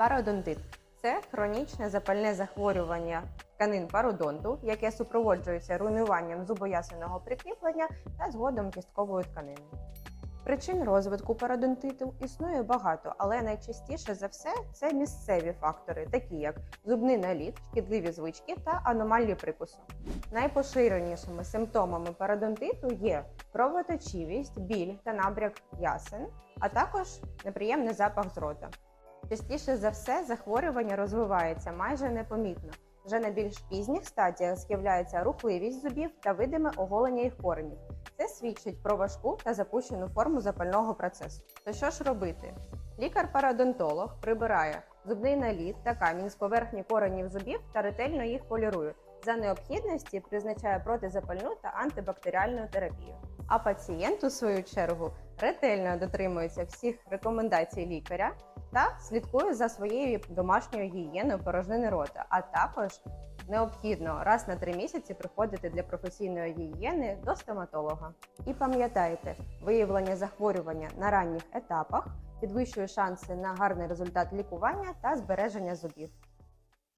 Пародонтит це хронічне запальне захворювання тканин пародонту, яке супроводжується руйнуванням зубоясеного прикріплення та згодом кісткової тканини. Причин розвитку пародонтиту існує багато, але найчастіше за все це місцеві фактори, такі як зубний наліт, шкідливі звички та аномальні прикусу. Найпоширенішими симптомами пародонтиту є кровоточивість, біль та набряк ясен, а також неприємний запах з рота. Частіше за все захворювання розвивається майже непомітно. Вже на більш пізніх стадіях з'являється рухливість зубів та видиме оголення їх коренів. Це свідчить про важку та запущену форму запального процесу. То що ж робити? Лікар-парадонтолог прибирає зубний наліт та камінь з поверхні коренів зубів та ретельно їх полірує. За необхідності призначає протизапальну та антибактеріальну терапію. А пацієнт, у свою чергу, ретельно дотримується всіх рекомендацій лікаря та слідкує за своєю домашньою гігієною порожнини рота, а також необхідно раз на три місяці приходити для професійної гігієни до стоматолога. І пам'ятайте, виявлення захворювання на ранніх етапах підвищує шанси на гарний результат лікування та збереження зубів.